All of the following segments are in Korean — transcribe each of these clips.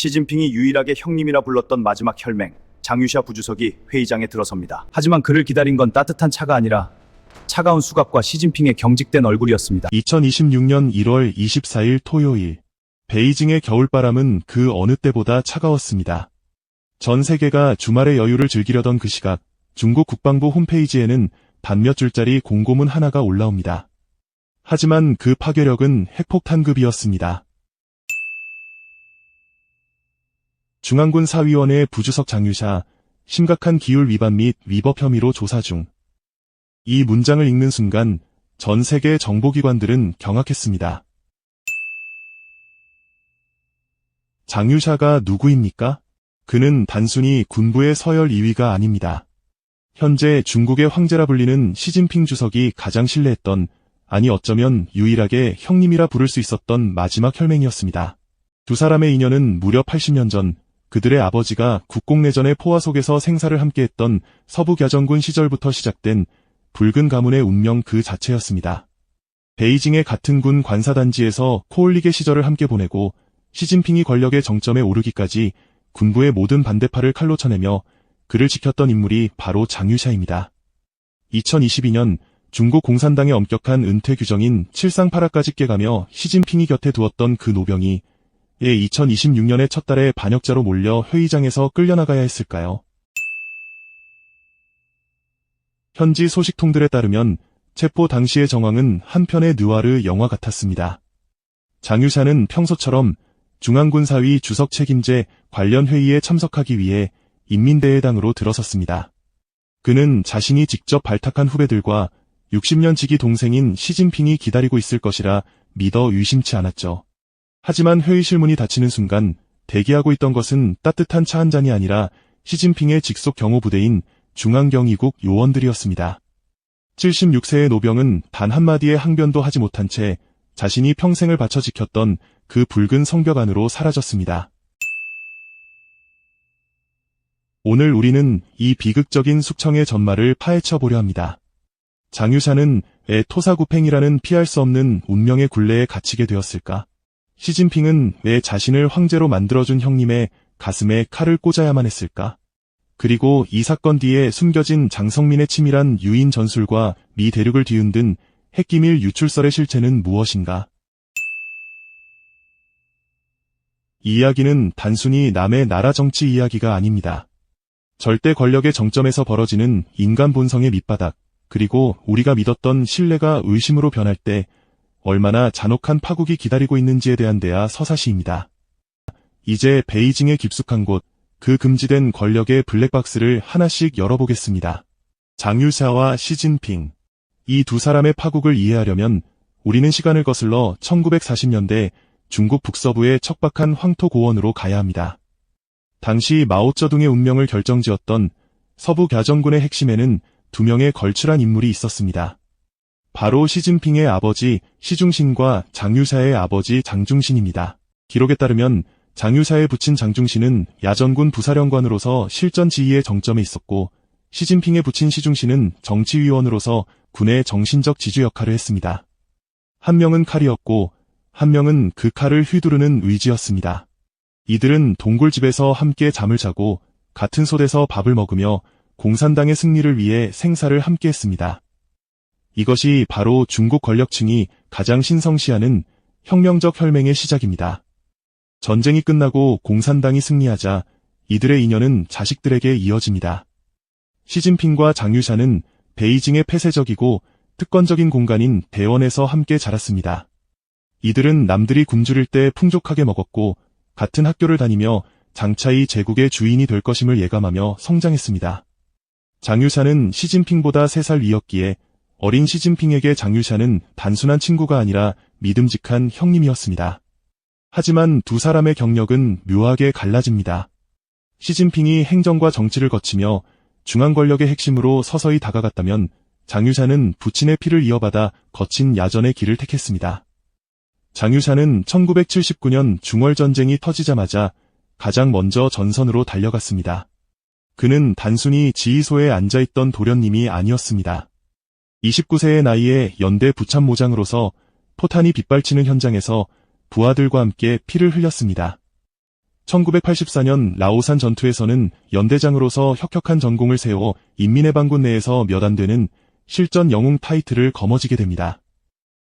시진핑이 유일하게 형님이라 불렀던 마지막 혈맹 장유샤 부주석이 회의장에 들어섭니다. 하지만 그를 기다린 건 따뜻한 차가 아니라 차가운 수갑과 시진핑의 경직된 얼굴이었습니다. 2026년 1월 24일 토요일. 베이징의 겨울바람은 그 어느 때보다 차가웠습니다. 전 세계가 주말의 여유를 즐기려던 그 시각, 중국 국방부 홈페이지에는 단몇 줄짜리 공고문 하나가 올라옵니다. 하지만 그 파괴력은 핵폭탄급이었습니다. 중앙군 사위원회 부주석 장유샤, 심각한 기율 위반 및 위법 혐의로 조사 중. 이 문장을 읽는 순간 전 세계 정보기관들은 경악했습니다. 장유샤가 누구입니까? 그는 단순히 군부의 서열 2위가 아닙니다. 현재 중국의 황제라 불리는 시진핑 주석이 가장 신뢰했던, 아니 어쩌면 유일하게 형님이라 부를 수 있었던 마지막 혈맹이었습니다. 두 사람의 인연은 무려 80년 전 그들의 아버지가 국공내전의 포화 속에서 생사를 함께했던 서부갸전군 시절부터 시작된 붉은 가문의 운명 그 자체였습니다. 베이징의 같은 군 관사단지에서 코올리게 시절을 함께 보내고 시진핑이 권력의 정점에 오르기까지 군부의 모든 반대파를 칼로 쳐내며 그를 지켰던 인물이 바로 장유샤입니다. 2022년 중국 공산당의 엄격한 은퇴 규정인 칠상파라까지 깨가며 시진핑이 곁에 두었던 그 노병이 예 2026년의 첫 달에 반역자로 몰려 회의장에서 끌려나가야 했을까요? 현지 소식통들에 따르면 체포 당시의 정황은 한편의 느와르 영화 같았습니다. 장유샤는 평소처럼 중앙군사위 주석 책임제 관련 회의에 참석하기 위해 인민대회당으로 들어섰습니다. 그는 자신이 직접 발탁한 후배들과 60년 지기 동생인 시진핑이 기다리고 있을 것이라 믿어 의심치 않았죠. 하지만 회의실 문이 닫히는 순간 대기하고 있던 것은 따뜻한 차 한 잔이 아니라 시진핑의 직속 경호부대인 중앙경위국 요원들이었습니다. 76세의 노병은 단 한마디의 항변도 하지 못한 채 자신이 평생을 바쳐 지켰던 그 붉은 성벽 안으로 사라졌습니다. 오늘 우리는 이 비극적인 숙청의 전말을 파헤쳐 보려 합니다. 장유샤는 왜 토사구팽이라는 피할 수 없는 운명의 굴레에 갇히게 되었을까? 시진핑은 왜 자신을 황제로 만들어준 형님의 가슴에 칼을 꽂아야만 했을까? 그리고 이 사건 뒤에 숨겨진 장성민의 치밀한 유인 전술과 미 대륙을 뒤흔든 핵기밀 유출설의 실체는 무엇인가? 이 이야기는 단순히 남의 나라 정치 이야기가 아닙니다. 절대 권력의 정점에서 벌어지는 인간 본성의 밑바닥, 그리고 우리가 믿었던 신뢰가 의심으로 변할 때 얼마나 잔혹한 파국이 기다리고 있는지에 대한 대야 서사시입니다. 이제 베이징의 깊숙한 곳, 그 금지된 권력의 블랙박스를 하나씩 열어보겠습니다. 장유샤와 시진핑. 이 두 사람의 파국을 이해하려면 우리는 시간을 거슬러 1940년대 중국 북서부의 척박한 황토 고원으로 가야 합니다. 당시 마오쩌둥의 운명을 결정지었던 서부 갸정군의 핵심에는 두 명의 걸출한 인물이 있었습니다. 바로 시진핑의 아버지 시중신과 장유샤의 아버지 장중신입니다. 기록에 따르면 장유샤의 부친 장중신은 야전군 부사령관으로서 실전 지휘의 정점에 있었고 시진핑의 부친 시중신은 정치위원으로서 군의 정신적 지주 역할을 했습니다. 한 명은 칼이었고 한 명은 그 칼을 휘두르는 의지였습니다. 이들은 동굴집에서 함께 잠을 자고 같은 솥에서 밥을 먹으며 공산당의 승리를 위해 생사를 함께 했습니다. 이것이 바로 중국 권력층이 가장 신성시하는 혁명적 혈맹의 시작입니다. 전쟁이 끝나고 공산당이 승리하자 이들의 인연은 자식들에게 이어집니다. 시진핑과 장유샤는 베이징의 폐쇄적이고 특권적인 공간인 대원에서 함께 자랐습니다. 이들은 남들이 굶주릴 때 풍족하게 먹었고 같은 학교를 다니며 장차히 제국의 주인이 될 것임을 예감하며 성장했습니다. 장유샤는 시진핑보다 3살 위였기에 어린 시진핑에게 장유샤는 단순한 친구가 아니라 믿음직한 형님이었습니다. 하지만 두 사람의 경력은 묘하게 갈라집니다. 시진핑이 행정과 정치를 거치며 중앙 권력의 핵심으로 서서히 다가갔다면 장유샤는 부친의 피를 이어받아 거친 야전의 길을 택했습니다. 장유샤는 1979년 중월전쟁이 터지자마자 가장 먼저 전선으로 달려갔습니다. 그는 단순히 지휘소에 앉아있던 도련님이 아니었습니다. 29세의 나이에 연대 부참모장으로서 포탄이 빗발치는 현장에서 부하들과 함께 피를 흘렸습니다. 1984년 라오산 전투에서는 연대장으로서 혁혁한 전공을 세워 인민의 반군 내에서 몇 안 되는 실전 영웅 타이틀을 거머쥐게 됩니다.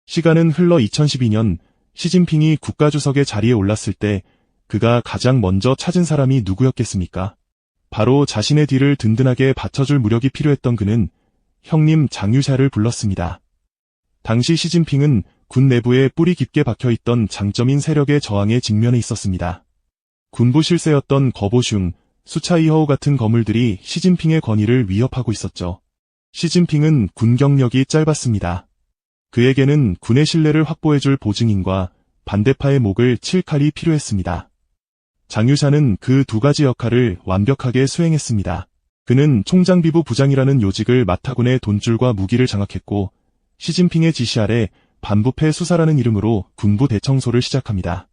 시간은 흘러 2012년 시진핑이 국가주석의 자리에 올랐을 때 그가 가장 먼저 찾은 사람이 누구였겠습니까? 바로 자신의 뒤를 든든하게 받쳐줄 무력이 필요했던 그는 형님 장유샤를 불렀습니다. 당시 시진핑은 군 내부에 뿌리 깊게 박혀있던 장점인 세력의 저항에 직면해 있었습니다. 군부 실세였던 거보슝, 수차이허우 같은 거물들이 시진핑의 권위를 위협하고 있었죠. 시진핑은 군 경력이 짧았습니다. 그에게는 군의 신뢰를 확보해줄 보증인과 반대파의 목을 칠 칼이 필요했습니다. 장유샤는 그 두 가지 역할을 완벽하게 수행했습니다. 그는 총장비부 부장이라는 요직을 맡아군의 돈줄과 무기를 장악했고 시진핑의 지시 아래 반부패 수사라는 이름으로 군부 대청소를 시작합니다.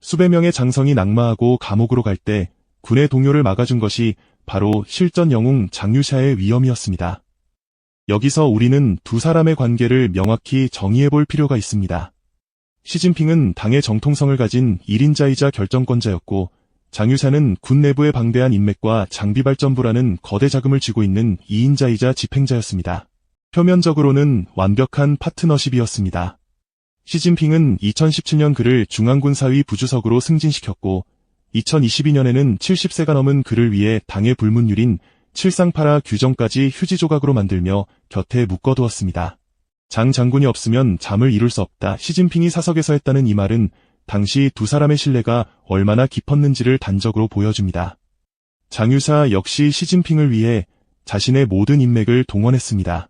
수백 명의 장성이 낙마하고 감옥으로 갈 때 군의 동요를 막아준 것이 바로 실전 영웅 장유샤의 위험이었습니다. 여기서 우리는 두 사람의 관계를 명확히 정의해 볼 필요가 있습니다. 시진핑은 당의 정통성을 가진 1인자이자 결정권자였고 장유샤는 군 내부의 방대한 인맥과 장비 발전부라는 거대 자금을 쥐고 있는 2인자이자 집행자였습니다. 표면적으로는 완벽한 파트너십이었습니다. 시진핑은 2017년 그를 중앙군 사위 부주석으로 승진시켰고 2022년에는 70세가 넘은 그를 위해 당의 불문율인 칠상파라 규정까지 휴지 조각으로 만들며 곁에 묶어두었습니다. 장 장군이 없으면 잠을 이룰 수 없다. 시진핑이 사석에서 했다는 이 말은 당시 두 사람의 신뢰가 얼마나 깊었는지를 단적으로 보여줍니다. 장유사 역시 시진핑을 위해 자신의 모든 인맥을 동원했습니다.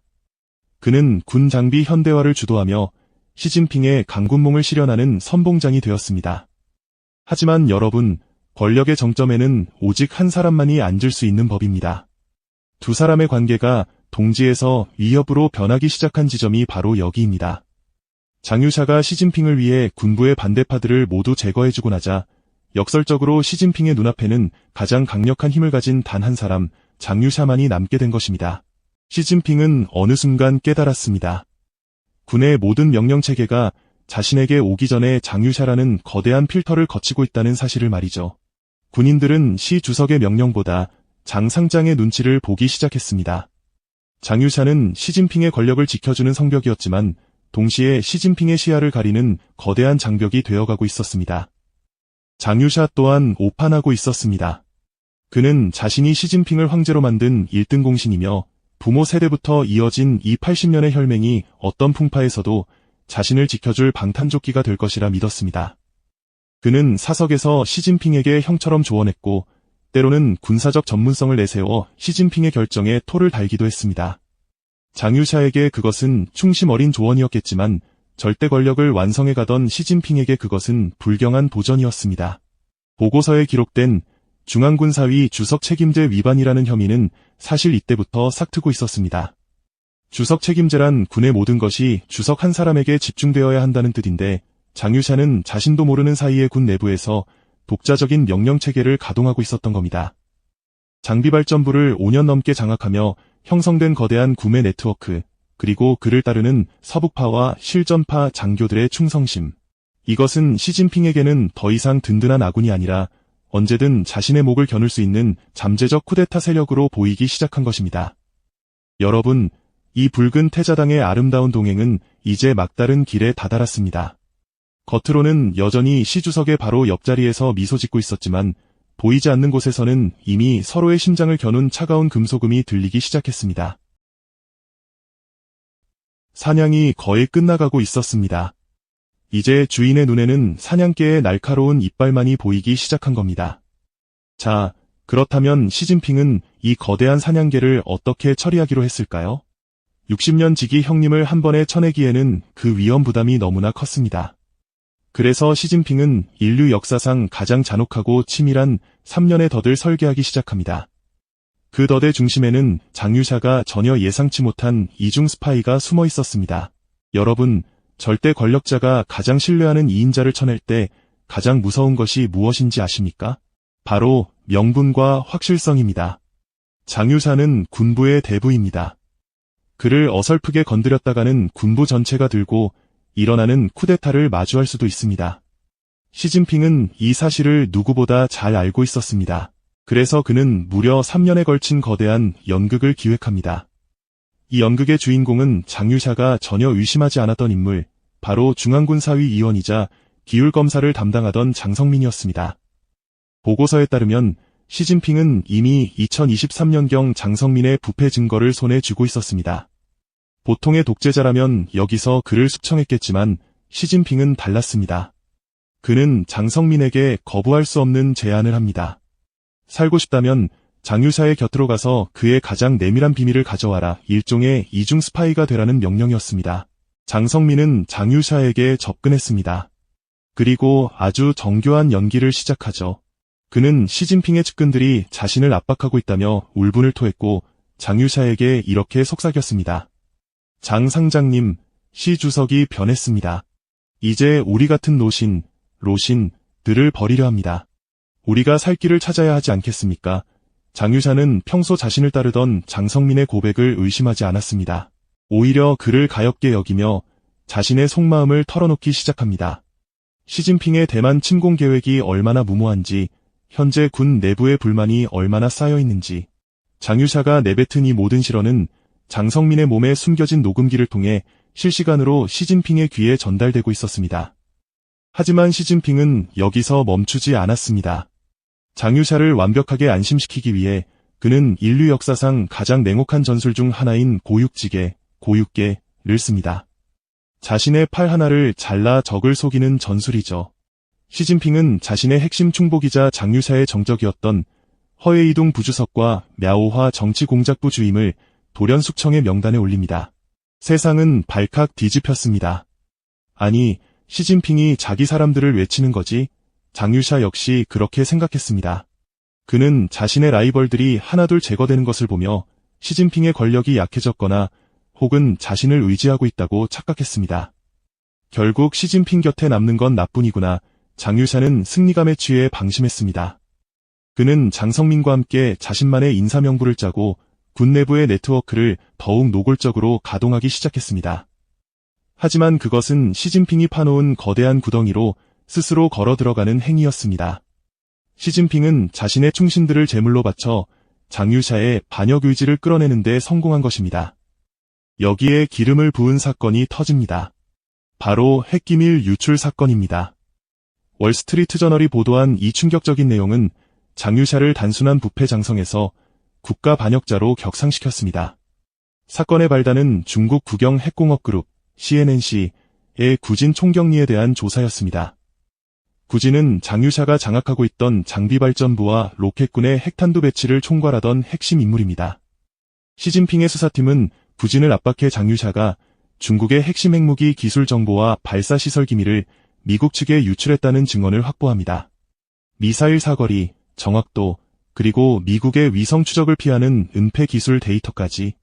그는 군 장비 현대화를 주도하며 시진핑의 강군몽을 실현하는 선봉장이 되었습니다. 하지만 여러분, 권력의 정점에는 오직 한 사람만이 앉을 수 있는 법입니다. 두 사람의 관계가 동지에서 위협으로 변하기 시작한 지점이 바로 여기입니다. 장유샤가 시진핑을 위해 군부의 반대파들을 모두 제거해주고 나자 역설적으로 시진핑의 눈앞에는 가장 강력한 힘을 가진 단 한 사람, 장유샤만이 남게 된 것입니다. 시진핑은 어느 순간 깨달았습니다. 군의 모든 명령체계가 자신에게 오기 전에 장유샤라는 거대한 필터를 거치고 있다는 사실을 말이죠. 군인들은 시 주석의 명령보다 장 상장의 눈치를 보기 시작했습니다. 장유샤는 시진핑의 권력을 지켜주는 성벽이었지만 동시에 시진핑의 시야를 가리는 거대한 장벽이 되어가고 있었습니다. 장유샤 또한 오판하고 있었습니다. 그는 자신이 시진핑을 황제로 만든 1등 공신이며 부모 세대부터 이어진 이 80년의 혈맹이 어떤 풍파에서도 자신을 지켜줄 방탄조끼가 될 것이라 믿었습니다. 그는 사석에서 시진핑에게 형처럼 조언했고 때로는 군사적 전문성을 내세워 시진핑의 결정에 토를 달기도 했습니다. 장유샤에게 그것은 충심 어린 조언이었겠지만 절대 권력을 완성해 가던 시진핑에게 그것은 불경한 도전이었습니다. 보고서에 기록된 중앙군사위 주석 책임제 위반이라는 혐의는 사실 이때부터 삭트고 있었습니다. 주석 책임제란 군의 모든 것이 주석 한 사람에게 집중되어야 한다는 뜻인데 장유샤는 자신도 모르는 사이에 군 내부에서 독자적인 명령 체계를 가동하고 있었던 겁니다. 장비발전부를 5년 넘게 장악하며 형성된 거대한 구매 네트워크, 그리고 그를 따르는 서북파와 실전파 장교들의 충성심. 이것은 시진핑에게는 더 이상 든든한 아군이 아니라 언제든 자신의 목을 겨눌 수 있는 잠재적 쿠데타 세력으로 보이기 시작한 것입니다. 여러분, 이 붉은 태자당의 아름다운 동행은 이제 막다른 길에 다다랐습니다. 겉으로는 여전히 시 주석의 바로 옆자리에서 미소 짓고 있었지만 보이지 않는 곳에서는 이미 서로의 심장을 겨눈 차가운 금소금이 들리기 시작했습니다. 사냥이 거의 끝나가고 있었습니다. 이제 주인의 눈에는 사냥개의 날카로운 이빨만이 보이기 시작한 겁니다. 자, 그렇다면 시진핑은 이 거대한 사냥개를 어떻게 처리하기로 했을까요? 60년 지기 형님을 한 번에 쳐내기에는 그 위험 부담이 너무나 컸습니다. 그래서 시진핑은 인류 역사상 가장 잔혹하고 치밀한 3년의 덫을 설계하기 시작합니다. 그 덫의 중심에는 장유샤가 전혀 예상치 못한 이중 스파이가 숨어 있었습니다. 여러분, 절대 권력자가 가장 신뢰하는 2인자를 쳐낼 때 가장 무서운 것이 무엇인지 아십니까? 바로 명분과 확실성입니다. 장유사는 군부의 대부입니다. 그를 어설프게 건드렸다가는 군부 전체가 들고 일어나는 쿠데타를 마주할 수도 있습니다. 시진핑은 이 사실을 누구보다 잘 알고 있었습니다. 그래서 그는 무려 3년에 걸친 거대한 연극을 기획합니다. 이 연극의 주인공은 장유샤가 전혀 의심하지 않았던 인물, 바로 중앙군사위 위원이자 기율검사를 담당하던 장성민이었습니다. 보고서에 따르면 시진핑은 이미 2023년경 장성민의 부패 증거를 손에 쥐고 있었습니다. 보통의 독재자라면 여기서 그를 숙청했겠지만 시진핑은 달랐습니다. 그는 장성민에게 거부할 수 없는 제안을 합니다. 살고 싶다면 장유사의 곁으로 가서 그의 가장 내밀한 비밀을 가져와라 일종의 이중 스파이가 되라는 명령이었습니다. 장성민은 장유샤에게 접근했습니다. 그리고 아주 정교한 연기를 시작하죠. 그는 시진핑의 측근들이 자신을 압박하고 있다며 울분을 토했고 장유샤에게 이렇게 속삭였습니다. 장 상장님, 시 주석이 변했습니다. 이제 우리 같은 노신, 로신들을 버리려 합니다. 우리가 살 길을 찾아야 하지 않겠습니까? 장유샤는 평소 자신을 따르던 장성민의 고백을 의심하지 않았습니다. 오히려 그를 가엽게 여기며 자신의 속마음을 털어놓기 시작합니다. 시진핑의 대만 침공 계획이 얼마나 무모한지, 현재 군 내부의 불만이 얼마나 쌓여 있는지, 장유샤가 내뱉은 이 모든 실언은 장성민의 몸에 숨겨진 녹음기를 통해 실시간으로 시진핑의 귀에 전달되고 있었습니다. 하지만 시진핑은 여기서 멈추지 않았습니다. 장유샤를 완벽하게 안심시키기 위해 그는 인류 역사상 가장 냉혹한 전술 중 하나인 고육지계, 고육계를 씁니다. 자신의 팔 하나를 잘라 적을 속이는 전술이죠. 시진핑은 자신의 핵심 충복이자 장유샤의 정적이었던 허웨이둥 부주석과 мя오화 정치공작부 주임을 돌연 숙청의 명단에 올립니다. 세상은 발칵 뒤집혔습니다. 아니, 시진핑이 자기 사람들을 외치는 거지? 장유샤 역시 그렇게 생각했습니다. 그는 자신의 라이벌들이 하나둘 제거되는 것을 보며 시진핑의 권력이 약해졌거나 혹은 자신을 의지하고 있다고 착각했습니다. 결국 시진핑 곁에 남는 건 나뿐이구나. 장유샤는 승리감에 취해 방심했습니다. 그는 장성민과 함께 자신만의 인사명부를 짜고 군 내부의 네트워크를 더욱 노골적으로 가동하기 시작했습니다. 하지만 그것은 시진핑이 파놓은 거대한 구덩이로 스스로 걸어 들어가는 행위였습니다. 시진핑은 자신의 충신들을 제물로 바쳐 장유샤의 반역 의지를 끌어내는 데 성공한 것입니다. 여기에 기름을 부은 사건이 터집니다. 바로 핵기밀 유출 사건입니다. 월스트리트 저널이 보도한 이 충격적인 내용은 장유샤를 단순한 부패 장성에서 국가 반역자로 격상시켰습니다. 사건의 발단은 중국 국영 핵공업 그룹 CNNC의 구진 총경리에 대한 조사였습니다. 구진은 장유샤가 장악하고 있던 장비발전부와 로켓군의 핵탄두 배치를 총괄하던 핵심 인물입니다. 시진핑의 수사팀은 구진을 압박해 장유샤가 중국의 핵심 핵무기 기술 정보와 발사 시설 기밀을 미국 측에 유출했다는 증언을 확보합니다. 미사일 사거리, 정확도, 그리고 미국의 위성 추적을 피하는 은폐 기술 데이터까지.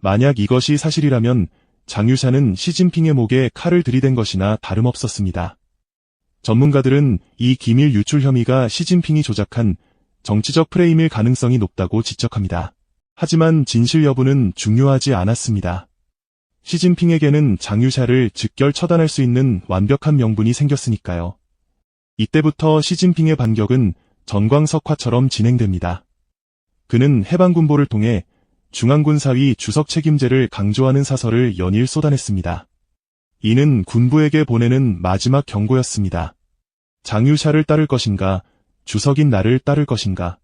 만약 이것이 사실이라면 장유샤는 시진핑의 목에 칼을 들이댄 것이나 다름없었습니다. 전문가들은 이 기밀 유출 혐의가 시진핑이 조작한 정치적 프레임일 가능성이 높다고 지적합니다. 하지만 진실 여부는 중요하지 않았습니다. 시진핑에게는 장유샤를 즉결 처단할 수 있는 완벽한 명분이 생겼으니까요. 이때부터 시진핑의 반격은 전광석화처럼 진행됩니다. 그는 해방군보를 통해 중앙군 사위 주석 책임제를 강조하는 사설을 연일 쏟아냈습니다. 이는 군부에게 보내는 마지막 경고였습니다. 장유샤를 따를 것인가, 주석인 나를 따를 것인가.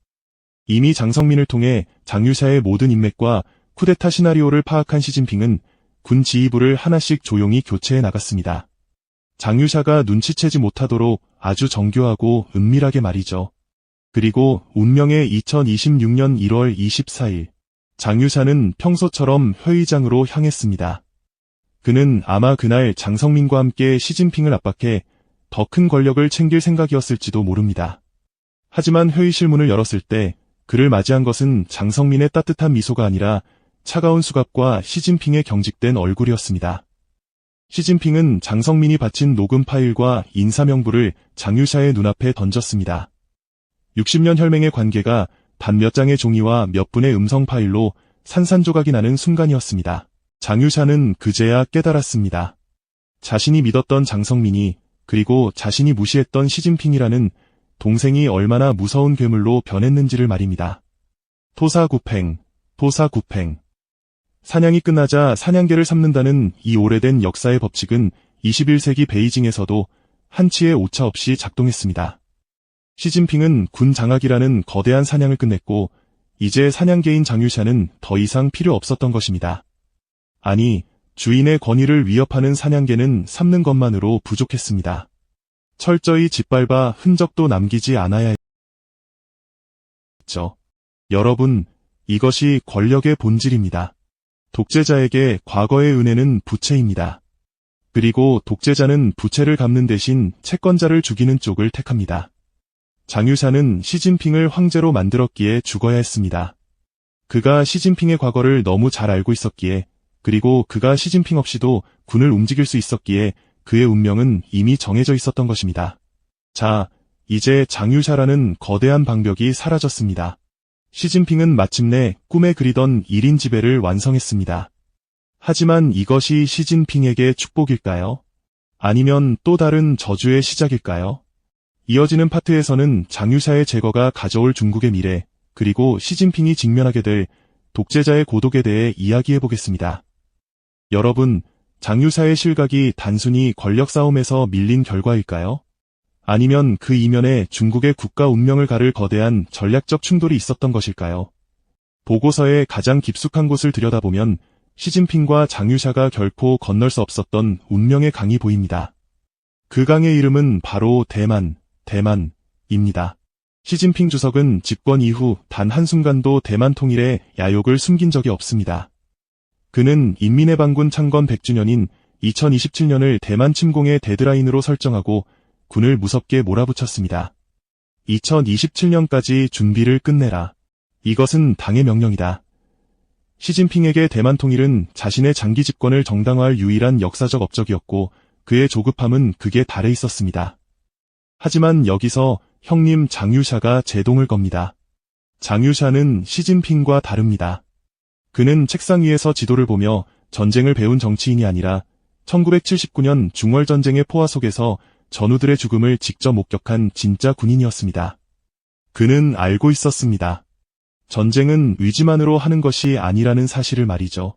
이미 장성민을 통해 장유샤의 모든 인맥과 쿠데타 시나리오를 파악한 시진핑은 군 지휘부를 하나씩 조용히 교체해 나갔습니다. 장유샤가 눈치채지 못하도록 아주 정교하고 은밀하게 말이죠. 그리고 운명의 2026년 1월 24일, 장유샤는 평소처럼 회의장으로 향했습니다. 그는 아마 그날 장성민과 함께 시진핑을 압박해 더 큰 권력을 챙길 생각이었을지도 모릅니다. 하지만 회의실 문을 열었을 때 그를 맞이한 것은 장성민의 따뜻한 미소가 아니라 차가운 수갑과 시진핑의 경직된 얼굴이었습니다. 시진핑은 장성민이 바친 녹음 파일과 인사명부를 장유샤의 눈앞에 던졌습니다. 60년 혈맹의 관계가 단몇 장의 종이와 몇 분의 음성 파일로 산산조각이 나는 순간이었습니다. 장유샤는 그제야 깨달았습니다. 자신이 믿었던 장성민이 그리고 자신이 무시했던 시진핑이라는 동생이 얼마나 무서운 괴물로 변했는지를 말입니다. 토사구팽, 토사구팽. 사냥이 끝나자 사냥개를 삼는다는 이 오래된 역사의 법칙은 21세기 베이징에서도 한치의 오차 없이 작동했습니다. 시진핑은 군 장악이라는 거대한 사냥을 끝냈고 이제 사냥개인 장유샤는 더 이상 필요 없었던 것입니다. 아니, 주인의 권위를 위협하는 사냥개는 삼는 것만으로 부족했습니다. 철저히 짓밟아 흔적도 남기지 않아야 했죠. 여러분, 이것이 권력의 본질입니다. 독재자에게 과거의 은혜는 부채입니다. 그리고 독재자는 부채를 갚는 대신 채권자를 죽이는 쪽을 택합니다. 장유샤는 시진핑을 황제로 만들었기에 죽어야 했습니다. 그가 시진핑의 과거를 너무 잘 알고 있었기에 그리고 그가 시진핑 없이도 군을 움직일 수 있었기에 그의 운명은 이미 정해져 있었던 것입니다. 자, 이제 장유샤라는 거대한 방벽이 사라졌습니다. 시진핑은 마침내 꿈에 그리던 1인 지배를 완성했습니다. 하지만 이것이 시진핑에게 축복일까요? 아니면 또 다른 저주의 시작일까요? 이어지는 파트에서는 장유샤의 제거가 가져올 중국의 미래, 그리고 시진핑이 직면하게 될 독재자의 고독에 대해 이야기해 보겠습니다. 여러분, 장유사의 실각이 단순히 권력 싸움에서 밀린 결과일까요? 아니면 그 이면에 중국의 국가 운명을 가를 거대한 전략적 충돌이 있었던 것일까요? 보고서의 가장 깊숙한 곳을 들여다보면 시진핑과 장유샤가 결코 건널 수 없었던 운명의 강이 보입니다. 그 강의 이름은 바로 대만, 대만입니다. 시진핑 주석은 집권 이후 단 한순간도 대만 통일의 야욕을 숨긴 적이 없습니다. 그는 인민의 반군 창건 100주년인 2027년을 대만 침공의 데드라인으로 설정하고 군을 무섭게 몰아붙였습니다. 2027년까지 준비를 끝내라. 이것은 당의 명령이다. 시진핑에게 대만 통일은 자신의 장기 집권을 정당화할 유일한 역사적 업적이었고 그의 조급함은 극에 달해 있었습니다. 하지만 여기서 형님 장유샤가 제동을 겁니다. 장유샤는 시진핑과 다릅니다. 그는 책상 위에서 지도를 보며 전쟁을 배운 정치인이 아니라 1979년 중월전쟁의 포화 속에서 전우들의 죽음을 직접 목격한 진짜 군인이었습니다. 그는 알고 있었습니다. 전쟁은 의지만으로 하는 것이 아니라는 사실을 말이죠.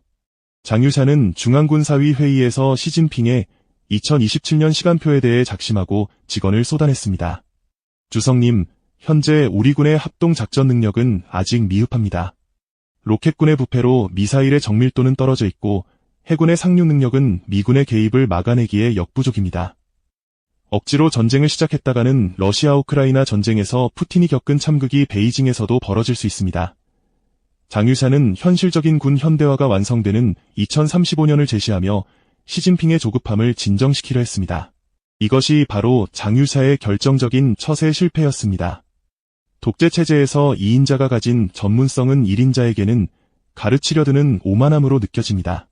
장유샤는 중앙군사위 회의에서 시진핑의 2027년 시간표에 대해 작심하고 직언을 쏟아냈습니다. 주성님, 현재 우리 군의 합동 작전 능력은 아직 미흡합니다. 로켓군의 부패로 미사일의 정밀도는 떨어져 있고 해군의 상륙 능력은 미군의 개입을 막아내기에 역부족입니다. 억지로 전쟁을 시작했다가는 러시아 우크라이나 전쟁에서 푸틴이 겪은 참극이 베이징에서도 벌어질 수 있습니다. 장유샤는 현실적인 군 현대화가 완성되는 2035년을 제시하며 시진핑의 조급함을 진정시키려 했습니다. 이것이 바로 장유샤의 결정적인 처세 실패였습니다. 독재체제에서 2인자가 가진 전문성은 1인자에게는 가르치려 드는 오만함으로 느껴집니다.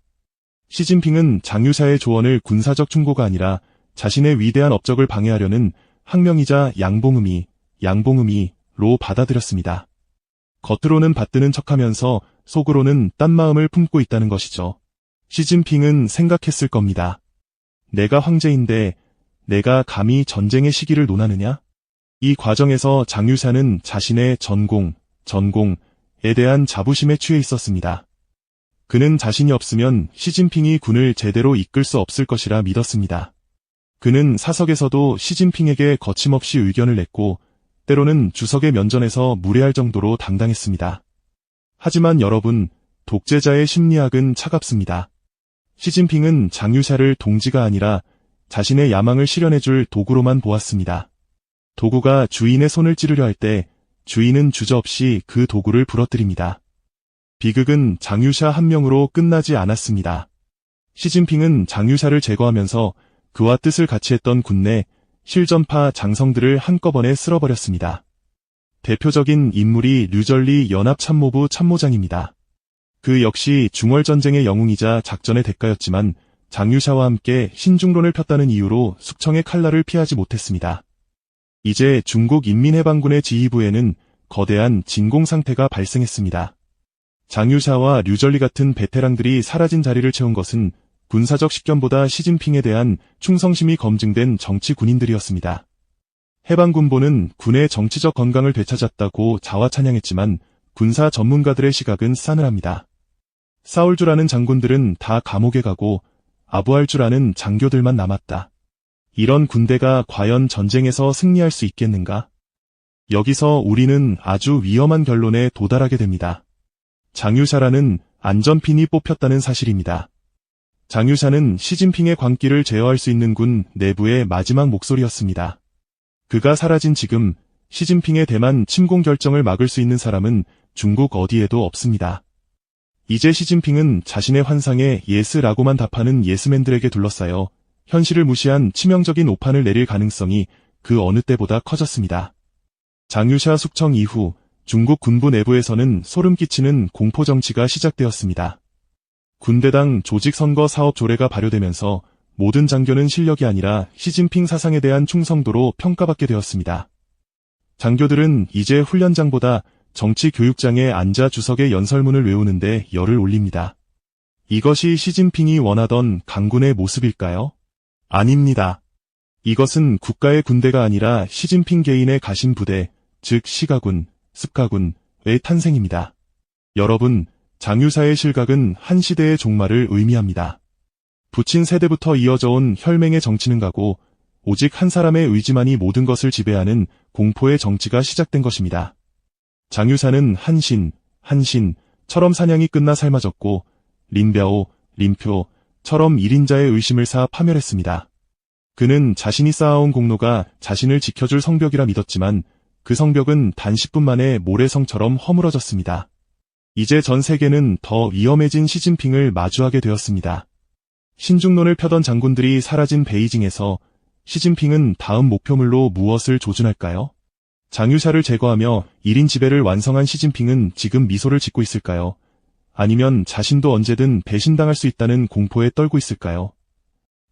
시진핑은 장유샤의 조언을 군사적 충고가 아니라 자신의 위대한 업적을 방해하려는 항명이자 양봉음이, 양봉음이로 받아들였습니다. 겉으로는 받드는 척하면서 속으로는 딴 마음을 품고 있다는 것이죠. 시진핑은 생각했을 겁니다. 내가 황제인데 내가 감히 전쟁의 시기를 논하느냐? 이 과정에서 장유사는 자신의 전공, 전공에 대한 자부심에 취해 있었습니다. 그는 자신이 없으면 시진핑이 군을 제대로 이끌 수 없을 것이라 믿었습니다. 그는 사석에서도 시진핑에게 거침없이 의견을 냈고 때로는 주석의 면전에서 무례할 정도로 당당했습니다. 하지만 여러분, 독재자의 심리학은 차갑습니다. 시진핑은 장유샤를 동지가 아니라 자신의 야망을 실현해줄 도구로만 보았습니다. 도구가 주인의 손을 찌르려 할 때 주인은 주저없이 그 도구를 부러뜨립니다. 비극은 장유샤 한 명으로 끝나지 않았습니다. 시진핑은 장유샤를 제거하면서 그와 뜻을 같이 했던 군내 실전파 장성들을 한꺼번에 쓸어버렸습니다. 대표적인 인물이 류절리 연합참모부 참모장입니다. 그 역시 중월전쟁의 영웅이자 작전의 대가였지만 장유샤와 함께 신중론을 폈다는 이유로 숙청의 칼날을 피하지 못했습니다. 이제 중국 인민해방군의 지휘부에는 거대한 진공 상태가 발생했습니다. 장유샤와 류절리 같은 베테랑들이 사라진 자리를 채운 것은 군사적 식견보다 시진핑에 대한 충성심이 검증된 정치 군인들이었습니다. 해방군보는 군의 정치적 건강을 되찾았다고 자화찬양했지만 군사 전문가들의 시각은 싸늘합니다. 싸울 줄 아는 장군들은 다 감옥에 가고 아부할 줄 아는 장교들만 남았다. 이런 군대가 과연 전쟁에서 승리할 수 있겠는가? 여기서 우리는 아주 위험한 결론에 도달하게 됩니다. 장유샤라는 안전핀이 뽑혔다는 사실입니다. 장유샤는 시진핑의 광기를 제어할 수 있는 군 내부의 마지막 목소리였습니다. 그가 사라진 지금 시진핑의 대만 침공 결정을 막을 수 있는 사람은 중국 어디에도 없습니다. 이제 시진핑은 자신의 환상에 예스라고만 답하는 예스맨들에게 둘러싸여 현실을 무시한 치명적인 오판을 내릴 가능성이 그 어느 때보다 커졌습니다. 장유샤 숙청 이후 중국 군부 내부에서는 소름 끼치는 공포 정치가 시작되었습니다. 군대당 조직 선거 사업 조례가 발효되면서 모든 장교는 실력이 아니라 시진핑 사상에 대한 충성도로 평가받게 되었습니다. 장교들은 이제 훈련장보다 정치 교육장에 앉아 주석의 연설문을 외우는데 열을 올립니다. 이것이 시진핑이 원하던 강군의 모습일까요? 아닙니다. 이것은 국가의 군대가 아니라 시진핑 개인의 가신 부대, 즉 시가군, 습가군의 탄생입니다. 여러분, 장유사의 실각은 한 시대의 종말을 의미합니다. 부친 세대부터 이어져 온 혈맹의 정치는 가고 오직 한 사람의 의지만이 모든 것을 지배하는 공포의 정치가 시작된 것입니다. 장유사는 한신, 한신처럼 사냥이 끝나 삶아졌고 린벼오, 린표처럼 1인자의 의심을 사 파멸했습니다. 그는 자신이 쌓아온 공로가 자신을 지켜줄 성벽이라 믿었지만 그 성벽은 단 10분 만에 모래성처럼 허물어졌습니다. 이제 전 세계는 더 위험해진 시진핑을 마주하게 되었습니다. 신중론을 펴던 장군들이 사라진 베이징에서 시진핑은 다음 목표물로 무엇을 조준할까요? 장유샤를 제거하며 1인 지배를 완성한 시진핑은 지금 미소를 짓고 있을까요? 아니면 자신도 언제든 배신당할 수 있다는 공포에 떨고 있을까요?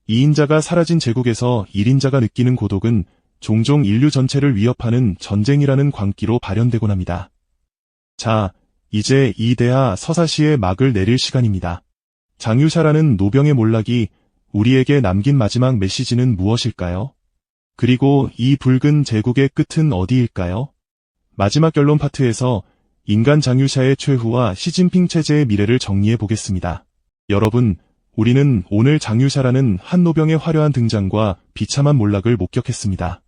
2인자가 사라진 제국에서 1인자가 느끼는 고독은 종종 인류 전체를 위협하는 전쟁이라는 광기로 발현되곤 합니다. 자, 이제 이 대하 서사시의 막을 내릴 시간입니다. 장유샤라는 노병의 몰락이 우리에게 남긴 마지막 메시지는 무엇일까요? 그리고 이 붉은 제국의 끝은 어디일까요? 마지막 결론 파트에서 인간 장유샤의 최후와 시진핑 체제의 미래를 정리해 보겠습니다. 여러분, 우리는 오늘 장유샤라는 한 노병의 화려한 등장과 비참한 몰락을 목격했습니다.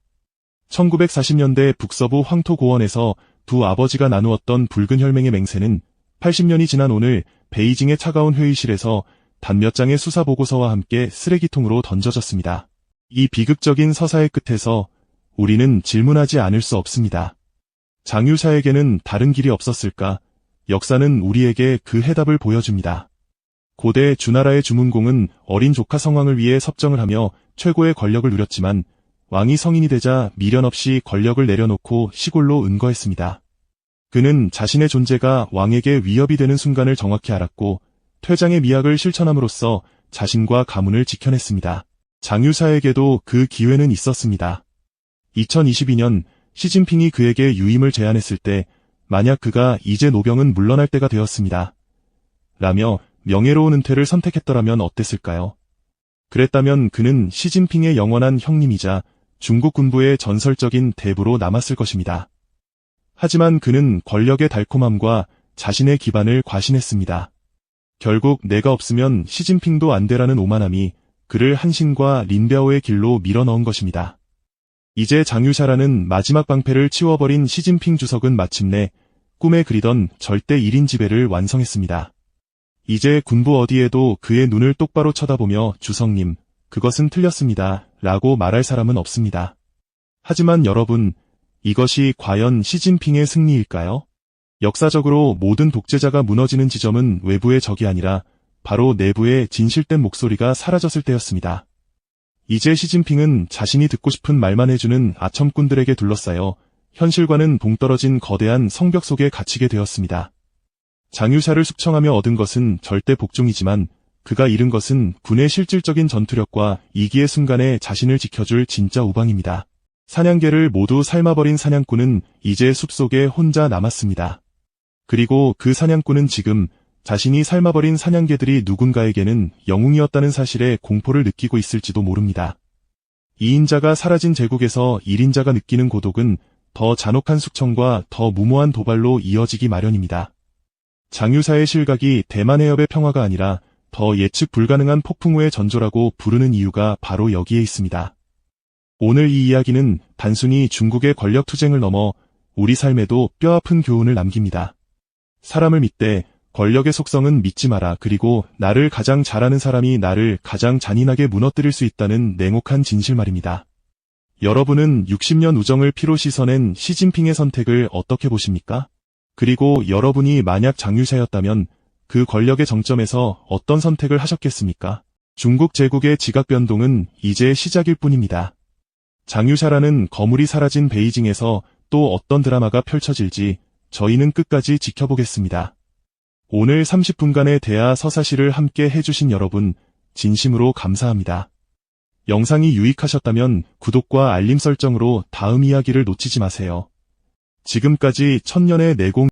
1940년대 북서부 황토고원에서 두 아버지가 나누었던 붉은 혈맹의 맹세는 80년이 지난 오늘 베이징의 차가운 회의실에서 단몇 장의 수사 보고서와 함께 쓰레기통으로 던져졌습니다. 이 비극적인 서사의 끝에서 우리는 질문하지 않을 수 없습니다. 장유사에게는 다른 길이 없었을까? 역사는 우리에게 그 해답을 보여줍니다. 고대 주나라의 주문공은 어린 조카 성왕을 위해 섭정을 하며 최고의 권력을 누렸지만 왕이 성인이 되자 미련 없이 권력을 내려놓고 시골로 은거했습니다. 그는 자신의 존재가 왕에게 위협이 되는 순간을 정확히 알았고 퇴장의 미학을 실천함으로써 자신과 가문을 지켜냈습니다. 장유사에게도 그 기회는 있었습니다. 2022년 시진핑이 그에게 유임을 제안했을 때 만약 그가 이제 노병은 물러날 때가 되었습니다. 라며 명예로운 은퇴를 선택했더라면 어땠을까요? 그랬다면 그는 시진핑의 영원한 형님이자 중국 군부의 전설적인 대부로 남았을 것입니다. 하지만 그는 권력의 달콤함과 자신의 기반을 과신했습니다. 결국 내가 없으면 시진핑도 안 되라는 오만함이 그를 한신과 린벼오의 길로 밀어넣은 것입니다. 이제 장유샤라는 마지막 방패를 치워버린 시진핑 주석은 마침내 꿈에 그리던 절대 1인 지배를 완성했습니다. 이제 군부 어디에도 그의 눈을 똑바로 쳐다보며 주석님, 그것은 틀렸습니다. 라고 말할 사람은 없습니다. 하지만 여러분, 이것이 과연 시진핑의 승리일까요? 역사적으로 모든 독재자가 무너지는 지점은 외부의 적이 아니라 바로 내부의 진실된 목소리가 사라졌을 때였습니다. 이제 시진핑은 자신이 듣고 싶은 말만 해주는 아첨꾼들에게 둘러싸여 현실과는 동떨어진 거대한 성벽 속에 갇히게 되었습니다. 장유샤를 숙청하며 얻은 것은 절대 복종이지만 그가 잃은 것은 군의 실질적인 전투력과 이기의 순간에 자신을 지켜줄 진짜 우방입니다. 사냥개를 모두 삶아버린 사냥꾼은 이제 숲속에 혼자 남았습니다. 그리고 그 사냥꾼은 지금 자신이 삶아버린 사냥개들이 누군가에게는 영웅이었다는 사실에 공포를 느끼고 있을지도 모릅니다. 2인자가 사라진 제국에서 1인자가 느끼는 고독은 더 잔혹한 숙청과 더 무모한 도발로 이어지기 마련입니다. 장유사의 실각이 대만 해협의 평화가 아니라 더 예측 불가능한 폭풍 후의 전조라고 부르는 이유가 바로 여기에 있습니다. 오늘 이 이야기는 단순히 중국의 권력 투쟁을 넘어 우리 삶에도 뼈아픈 교훈을 남깁니다. 사람을 믿되 권력의 속성은 믿지 마라. 그리고 나를 가장 잘하는 사람이 나를 가장 잔인하게 무너뜨릴 수 있다는 냉혹한 진실 말입니다. 여러분은 60년 우정을 피로 씻어낸 시진핑의 선택을 어떻게 보십니까? 그리고 여러분이 만약 장유샤였다면 그 권력의 정점에서 어떤 선택을 하셨겠습니까? 중국 제국의 지각 변동은 이제 시작일 뿐입니다. 장유샤라는 거물이 사라진 베이징에서 또 어떤 드라마가 펼쳐질지 저희는 끝까지 지켜보겠습니다. 오늘 30분간의 대화 서사시를 함께 해주신 여러분, 진심으로 감사합니다. 영상이 유익하셨다면 구독과 알림 설정으로 다음 이야기를 놓치지 마세요. 지금까지 천년의 내공